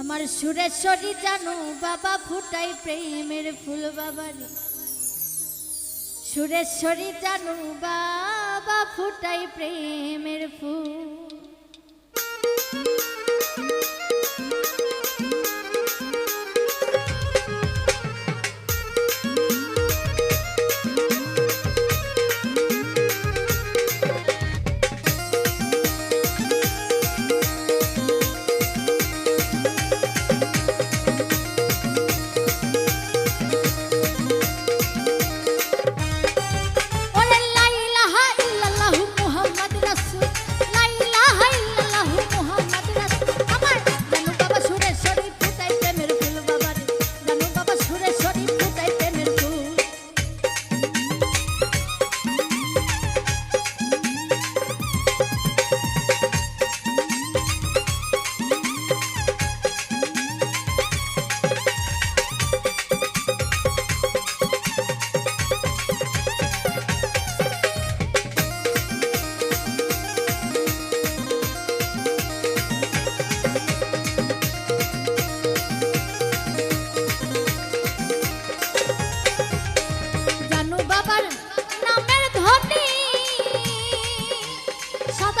আমার সুরেশ্বরী জানো বাবা ফুটাই প্রেমের ফুল বাবারে। সুরেশ্বরী জানো বাবা ফুটাই প্রেমের ফুল।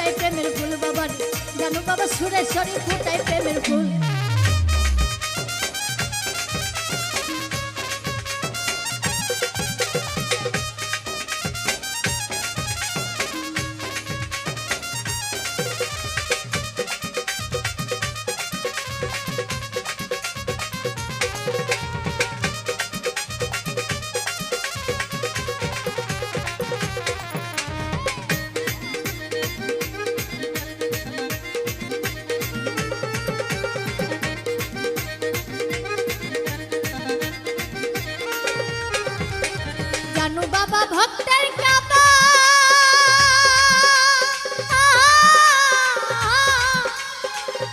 ফুটাই প্রেমের ফুল বাবার। জানু বাবা সুরেশ্বরী ফুটাই প্রেমের ফুল। ভক্তের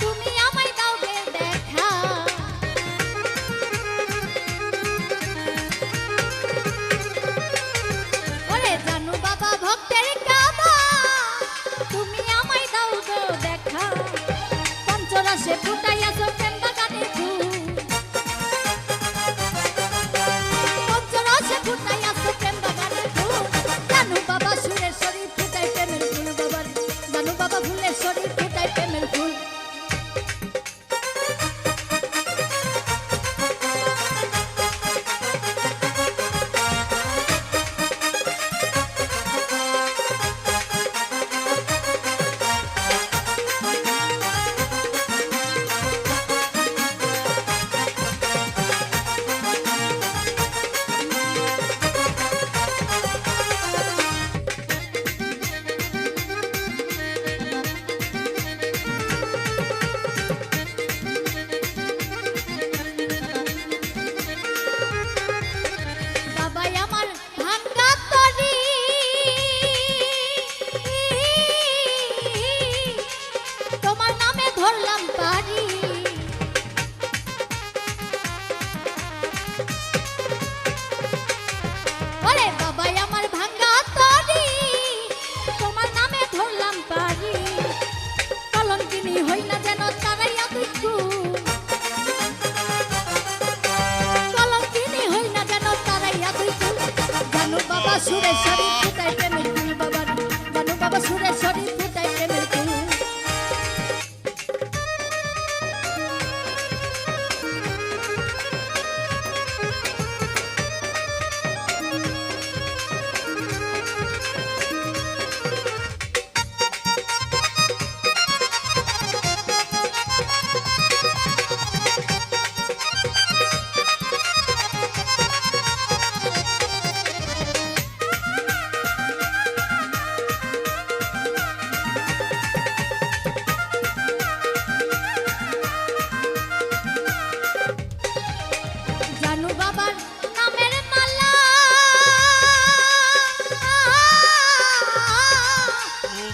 তুমি আমায় দাও দেখা। ওরে জানু বাবা, ভক্তের তুমি আমায় দাও দেখা। পঞ্চরাশে ফুটাইয়াছো প্রেম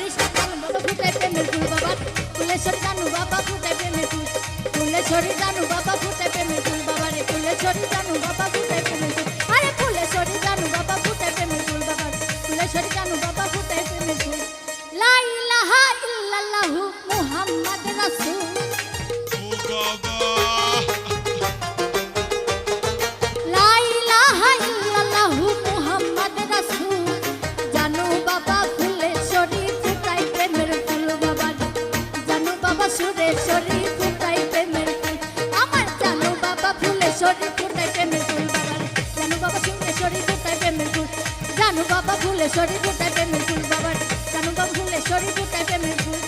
ফুলেশ্বরী জানু বাবা ফুটাই প্রেমের ফুল বাবা। ফুলেশ্বরী জানু বাবা ফুটাই প্রেমের ফুল। ফুলেশ্বরী জানু বাবা ফুটাই প্রেমের ফুল বাবা রে। ফুলেশ্বরী জানু বাবা ফুটাই প্রেমের ফুল। আরে ফুলেশ্বরী জানু বাবা ফুটাই প্রেমের ফুল বাবা ফুলেশ্বরী জানু বাবা ফুটাই প্রেমের ফুল। লা ইলাহা ইল্লাল্লাহু মুহাম্মাদ রাসূল। জানু বাবা ফুলেশ্বরী ফুটাই প্রেমের ফুল, বাবা। জানু বাবা ফুলেশ্বরী ফুটাই প্রেমের ফুল।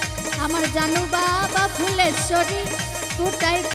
আমার জানু বাবা ফুলেশ্বরী ফুটাই